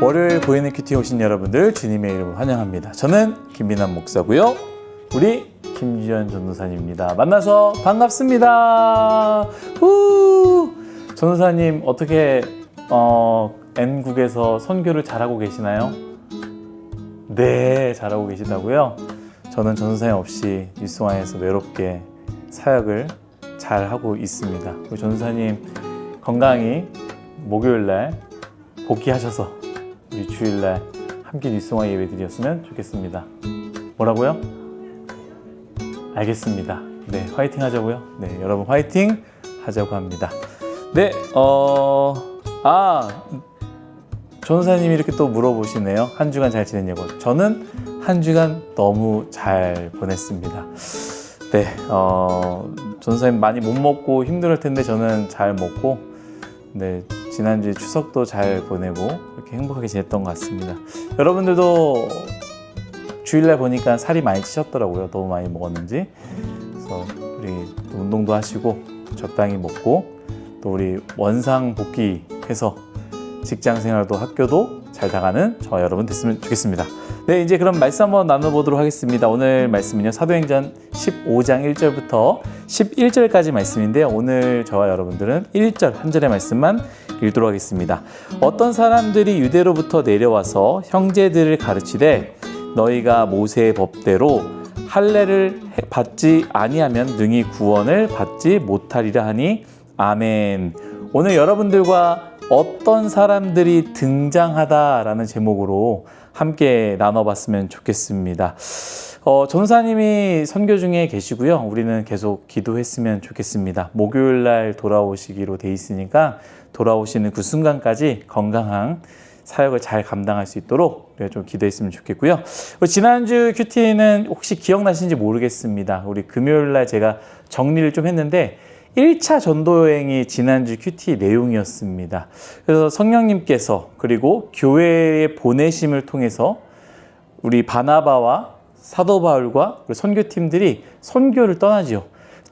월요일 보이는 큐티 오신 여러분들 주님의 이름으로 환영합니다. 저는 김민환 목사고요. 우리 김주현 전도사님입니다. 만나서 반갑습니다. 후! 전도사님 어떻게 어, N국에서 선교를 잘하고 계시나요? 네, 잘하고 계시다고요. 저는 전도사님 없이 뉴스와에서 외롭게 사역을 잘 하고 있습니다. 우리 전도사님 건강히 목요일 날 복귀하셔서 우리 주일 날 함께 뉴스와 예배 드렸으면 좋겠습니다. 뭐라고요? 알겠습니다. 네, 화이팅 하자고요. 네, 여러분 화이팅 하자고 합니다. 네, 어, 아, 전사님이 이렇게 또 물어보시네요. 한 주간 잘 지냈냐고. 저는 한 주간 너무 잘 보냈습니다. 네, 어, 전사님 많이 못 먹고 힘들 텐데 저는 잘 먹고, 네, 지난주에 추석도 잘 보내고, 이렇게 행복하게 지냈던 것 같습니다. 여러분들도 주일날 보니까 살이 많이 찌셨더라고요. 너무 많이 먹었는지. 그래서 우리 또 운동도 하시고, 적당히 먹고, 또 우리 원상 복귀해서 직장 생활도 학교도 잘 나가는 저와 여러분 됐으면 좋겠습니다. 네, 이제 그럼 말씀 한번 나눠보도록 하겠습니다. 오늘 말씀은요, 사도행전 15장 1절부터 11절까지 말씀인데요. 오늘 저와 여러분들은 1절, 한 절의 말씀만 읽도록 하겠습니다. 어떤 사람들이 유대로부터 내려와서 형제들을 가르치되 너희가 모세의 법대로 할례를 받지 아니하면 능히 구원을 받지 못하리라 하니 아멘. 오늘 여러분들과 어떤 사람들이 등장하다라는 제목으로 함께 나눠봤으면 좋겠습니다. 어, 전사님이 선교 중에 계시고요. 우리는 계속 기도했으면 좋겠습니다. 목요일 날 돌아오시기로 돼 있으니까 돌아오시는 그 순간까지 건강한 사역을 잘 감당할 수 있도록 우리가 좀 기도했으면 좋겠고요. 지난주 큐티는 혹시 기억나시는지 모르겠습니다. 우리 금요일 날 제가 정리를 좀 했는데 1차 전도 여행이 지난주 큐티 내용이었습니다. 그래서 성령님께서 그리고 교회의 보내심을 통해서 우리 바나바와 사도 바울과 선교팀들이 선교를 떠나지요.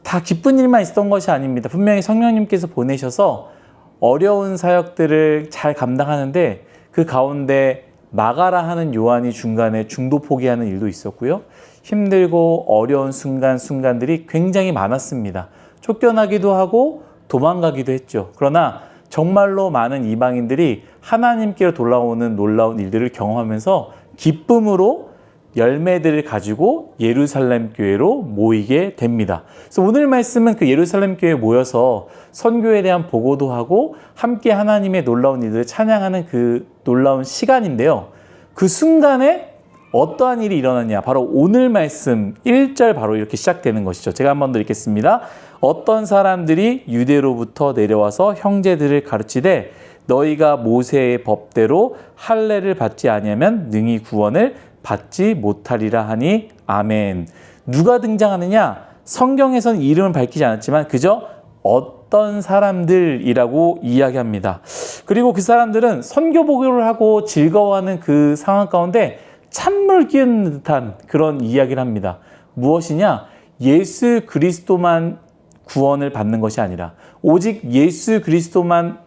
다 기쁜 일만 있었던 것이 아닙니다. 분명히 성령님께서 보내셔서 어려운 사역들을 잘 감당하는데 그 가운데 마가라 하는 요한이 중간에 중도 포기하는 일도 있었고요. 힘들고 어려운 순간순간들이 굉장히 많았습니다. 쫓겨나기도 하고 도망가기도 했죠. 그러나 정말로 많은 이방인들이 하나님께로 돌아오는 놀라운 일들을 경험하면서 기쁨으로 열매들을 가지고 예루살렘 교회로 모이게 됩니다. 그래서 오늘 말씀은 그 예루살렘 교회에 모여서 선교에 대한 보고도 하고 함께 하나님의 놀라운 일들을 찬양하는 그 놀라운 시간인데요. 그 순간에 어떠한 일이 일어났냐? 바로 오늘 말씀 1절 바로 이렇게 시작되는 것이죠. 제가 한번 더 읽겠습니다. 어떤 사람들이 유대로부터 내려와서 형제들을 가르치되 너희가 모세의 법대로 할례를 받지 아니하면 능히 구원을 받지 못하리라 하니 아멘. 누가 등장하느냐? 성경에선 이름을 밝히지 않았지만 그저 어떤 사람들이라고 이야기합니다. 그리고 그 사람들은 선교 보고를 하고 즐거워하는 그 상황 가운데 찬물 끼얹는 듯한 그런 이야기를 합니다. 무엇이냐? 예수 그리스도만 구원을 받는 것이 아니라 오직 예수 그리스도만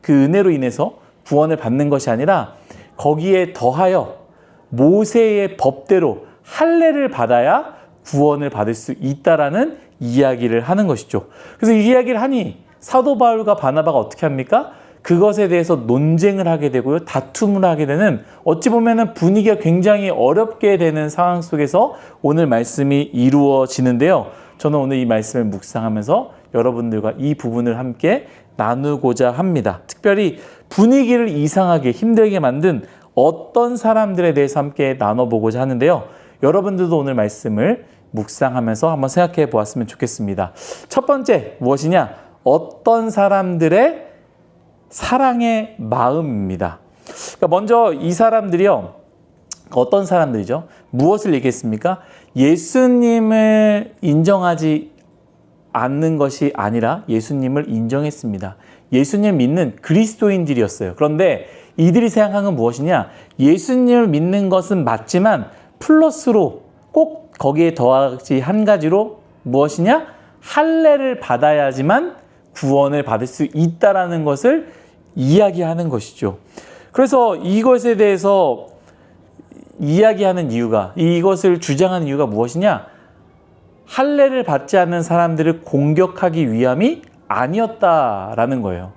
그 은혜로 인해서 구원을 받는 것이 아니라 거기에 더하여 모세의 법대로 할례를 받아야 구원을 받을 수 있다라는 이야기를 하는 것이죠. 그래서 이 이야기를 하니 사도 바울과 바나바가 어떻게 합니까? 그것에 대해서 논쟁을 하게 되고요. 다툼을 하게 되는 어찌 보면은 분위기가 굉장히 어렵게 되는 상황 속에서 오늘 말씀이 이루어지는데요. 저는 오늘 이 말씀을 묵상하면서 여러분들과 이 부분을 함께 나누고자 합니다. 특별히 분위기를 이상하게 힘들게 만든 어떤 사람들에 대해서 함께 나눠보고자 하는데요. 여러분들도 오늘 말씀을 묵상하면서 한번 생각해 보았으면 좋겠습니다. 첫 번째, 무엇이냐? 어떤 사람들의 사랑의 마음입니다. 그러니까 먼저 이 사람들이요. 어떤 사람들이죠? 무엇을 얘기했습니까? 예수님을 인정하지 않는 것이 아니라 예수님을 인정했습니다. 예수님을 믿는 그리스도인들이었어요. 그런데 이들이 생각한 건 무엇이냐? 예수님을 믿는 것은 맞지만 플러스로 꼭 거기에 더하지 한 가지로 무엇이냐? 할례를 받아야지만 구원을 받을 수 있다라는 것을 이야기하는 것이죠. 그래서 이것에 대해서 이야기하는 이유가 이것을 주장하는 이유가 무엇이냐? 할례를 받지 않는 사람들을 공격하기 위함이 아니었다라는 거예요.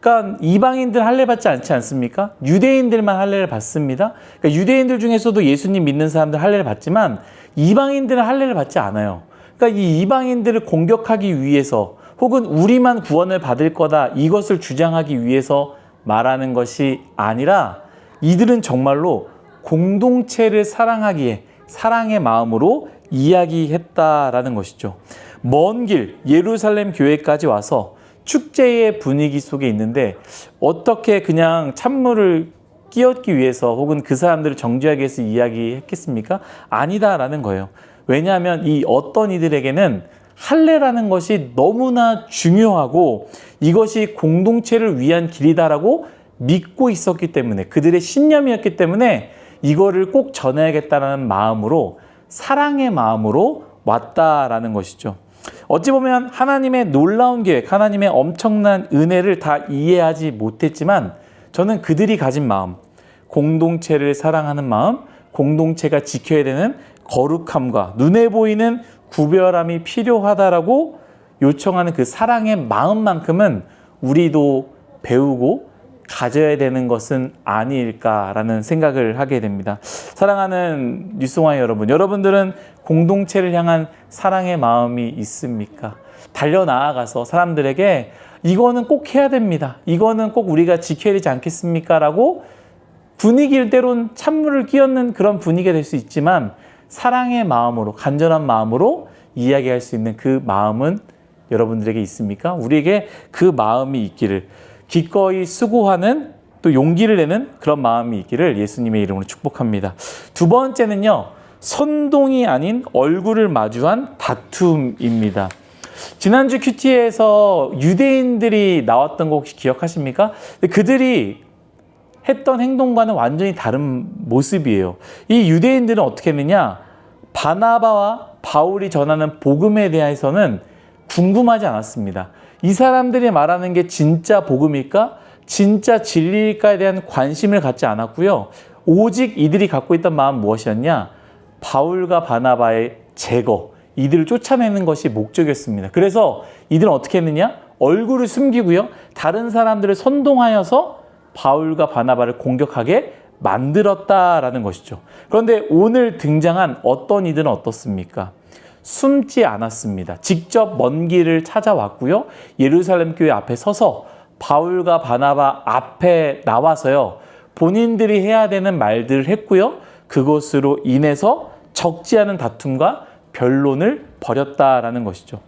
그러니까 이방인들 할례 받지 않지 않습니까? 유대인들만 할례를 받습니다. 그러니까 유대인들 중에서도 예수님 믿는 사람들 할례를 받지만 이방인들은 할례를 받지 않아요. 그러니까 이 이방인들을 공격하기 위해서 혹은 우리만 구원을 받을 거다 이것을 주장하기 위해서 말하는 것이 아니라 이들은 정말로 공동체를 사랑하기에 사랑의 마음으로 이야기했다라는 것이죠. 먼 길 예루살렘 교회까지 와서 축제의 분위기 속에 있는데 어떻게 그냥 찬물을 끼얹기 위해서 혹은 그 사람들을 정죄하기 위해서 이야기했겠습니까? 아니다라는 거예요. 왜냐하면 이 어떤 이들에게는 할례라는 것이 너무나 중요하고 이것이 공동체를 위한 길이다라고 믿고 있었기 때문에 그들의 신념이었기 때문에 이거를 꼭 전해야겠다는 마음으로 사랑의 마음으로 왔다라는 것이죠. 어찌 보면 하나님의 놀라운 계획, 하나님의 엄청난 은혜를 다 이해하지 못했지만 저는 그들이 가진 마음, 공동체를 사랑하는 마음, 공동체가 지켜야 되는 거룩함과 눈에 보이는 구별함이 필요하다라고 요청하는 그 사랑의 마음만큼은 우리도 배우고 가져야 되는 것은 아닐까라는 생각을 하게 됩니다. 사랑하는 뉴스와의 여러분, 여러분들은 공동체를 향한 사랑의 마음이 있습니까? 달려 나아가서 사람들에게 이거는 꼭 해야 됩니다. 이거는 꼭 우리가 지켜야 되지 않겠습니까? 라고 분위기를 때론 찬물을 끼얹는 그런 분위기가 될 수 있지만 사랑의 마음으로, 간절한 마음으로 이야기할 수 있는 그 마음은 여러분들에게 있습니까? 우리에게 그 마음이 있기를 기꺼이 수고하는 또 용기를 내는 그런 마음이 있기를 예수님의 이름으로 축복합니다. 두 번째는요, 선동이 아닌 얼굴을 마주한 다툼입니다. 지난주 큐티에서 유대인들이 나왔던 거 혹시 기억하십니까? 그들이 했던 행동과는 완전히 다른 모습이에요. 이 유대인들은 어떻게 했느냐? 바나바와 바울이 전하는 복음에 대해서는 궁금하지 않았습니다. 이 사람들이 말하는 게 진짜 복음일까? 진짜 진리일까에 대한 관심을 갖지 않았고요. 오직 이들이 갖고 있던 마음 무엇이었냐? 바울과 바나바의 제거, 이들을 쫓아내는 것이 목적이었습니다. 그래서 이들은 어떻게 했느냐? 얼굴을 숨기고요. 다른 사람들을 선동하여서 바울과 바나바를 공격하게 만들었다라는 것이죠. 그런데 오늘 등장한 어떤 이들은 어떻습니까? 숨지 않았습니다. 직접 먼 길을 찾아왔고요. 예루살렘 교회 앞에 서서 바울과 바나바 앞에 나와서요. 본인들이 해야 되는 말들을 했고요. 그것으로 인해서 적지 않은 다툼과 변론을 벌였다라는 것이죠.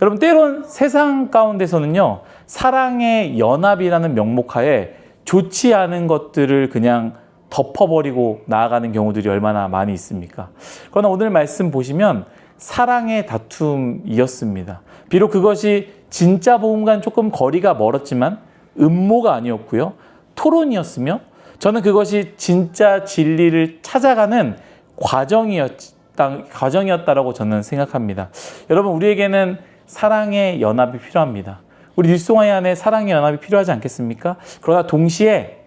여러분 때론 세상 가운데서는요. 사랑의 연합이라는 명목하에 좋지 않은 것들을 그냥 덮어버리고 나아가는 경우들이 얼마나 많이 있습니까? 그러나 오늘 말씀 보시면 사랑의 다툼이었습니다. 비록 그것이 진짜 복음과는 조금 거리가 멀었지만 음모가 아니었고요. 토론이었으며 저는 그것이 진짜 진리를 찾아가는 과정이었다, 과정이었다라고 저는 생각합니다. 여러분, 우리에게는 사랑의 연합이 필요합니다. 우리 뉴스와이 안에 사랑의 연합이 필요하지 않겠습니까? 그러나 동시에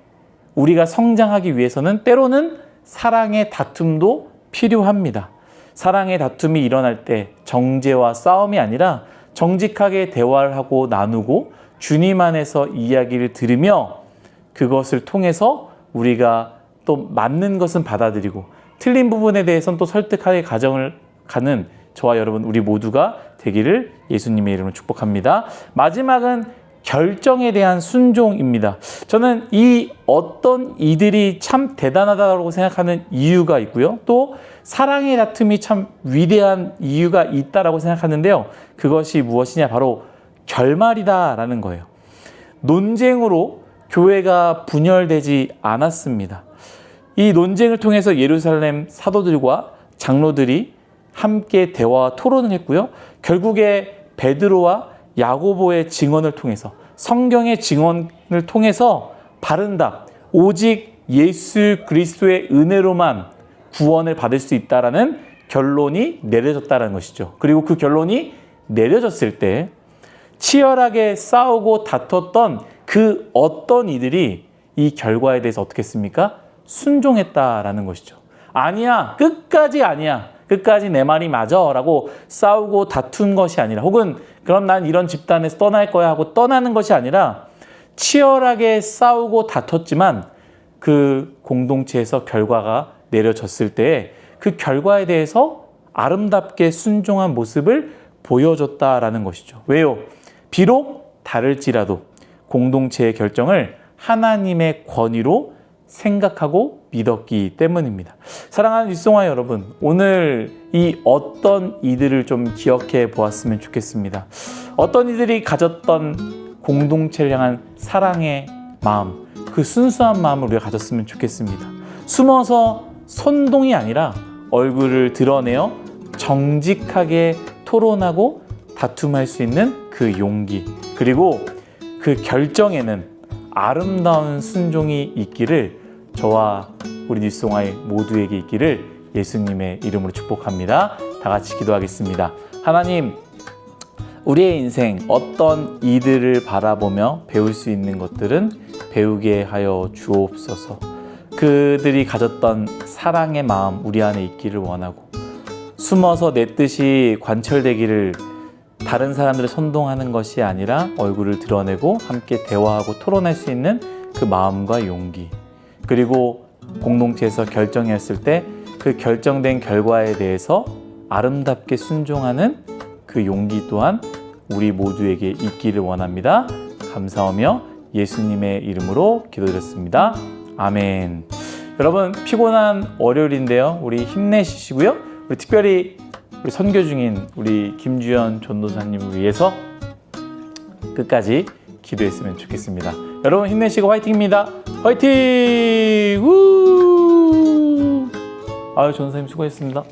우리가 성장하기 위해서는 때로는 사랑의 다툼도 필요합니다. 사랑의 다툼이 일어날 때 정죄와 싸움이 아니라 정직하게 대화를 하고 나누고 주님 안에서 이야기를 들으며 그것을 통해서 우리가 또 맞는 것은 받아들이고 틀린 부분에 대해서는 또 설득하게 가정을 가는 저와 여러분 우리 모두가 되기를 예수님의 이름으로 축복합니다. 마지막은 결정에 대한 순종입니다. 저는 이 어떤 이들이 참 대단하다고 생각하는 이유가 있고요. 또 사랑의 다툼이 참 위대한 이유가 있다라고 생각하는데요. 그것이 무엇이냐? 바로 결말이다라는 거예요. 논쟁으로 교회가 분열되지 않았습니다. 이 논쟁을 통해서 예루살렘 사도들과 장로들이 함께 대화와 토론을 했고요. 결국에 베드로와 야고보의 증언을 통해서 성경의 증언을 통해서 바른 답 오직 예수 그리스도의 은혜로만 구원을 받을 수 있다라는 결론이 내려졌다는 것이죠. 그리고 그 결론이 내려졌을 때 치열하게 싸우고 다퉜던 그 어떤 이들이 이 결과에 대해서 어떻게 했습니까? 순종했다라는 것이죠. 아니야, 끝까지 아니야. 끝까지 내 말이 맞아. 라고 싸우고 다툰 것이 아니라, 혹은 그럼 난 이런 집단에서 떠날 거야 하고 떠나는 것이 아니라, 치열하게 싸우고 다퉜지만 그 공동체에서 결과가 내려졌을 때그 결과에 대해서 아름답게 순종한 모습을 보여줬다라는 것이죠. 왜요? 비록 다를지라도 공동체의 결정을 하나님의 권위로 생각하고 믿었기 때문입니다. 사랑하는 윗송아 여러분, 오늘 이 어떤 이들을 좀 기억해 보았으면 좋겠습니다. 어떤 이들이 가졌던 공동체를 향한 사랑의 마음, 그 순수한 마음을 우리가 가졌으면 좋겠습니다. 숨어서 선동이 아니라 얼굴을 드러내어 정직하게 토론하고 다툼할 수 있는 그 용기, 그리고 그 결정에는 아름다운 순종이 있기를 저와 우리 뉴스송아이 모두에게 있기를 예수님의 이름으로 축복합니다. 다 같이 기도하겠습니다. 하나님, 우리의 인생 어떤 이들을 바라보며 배울 수 있는 것들은 배우게 하여 주옵소서. 그들이 가졌던 사랑의 마음 우리 안에 있기를 원하고 숨어서 내 뜻이 관철되기를 다른 사람들을 선동하는 것이 아니라 얼굴을 드러내고 함께 대화하고 토론할 수 있는 그 마음과 용기 그리고 공동체에서 결정했을 때 그 결정된 결과에 대해서 아름답게 순종하는 그 용기 또한 우리 모두에게 있기를 원합니다. 감사하며 예수님의 이름으로 기도드렸습니다. 아멘. 여러분 피곤한 월요일인데요. 우리 힘내시고요. 우리 특별히 우리 선교 중인 우리 김주현 전도사님을 위해서 끝까지 기도했으면 좋겠습니다. 여러분 힘내시고 화이팅입니다. 화이팅! 우! 아유 전도사님 수고했습니다.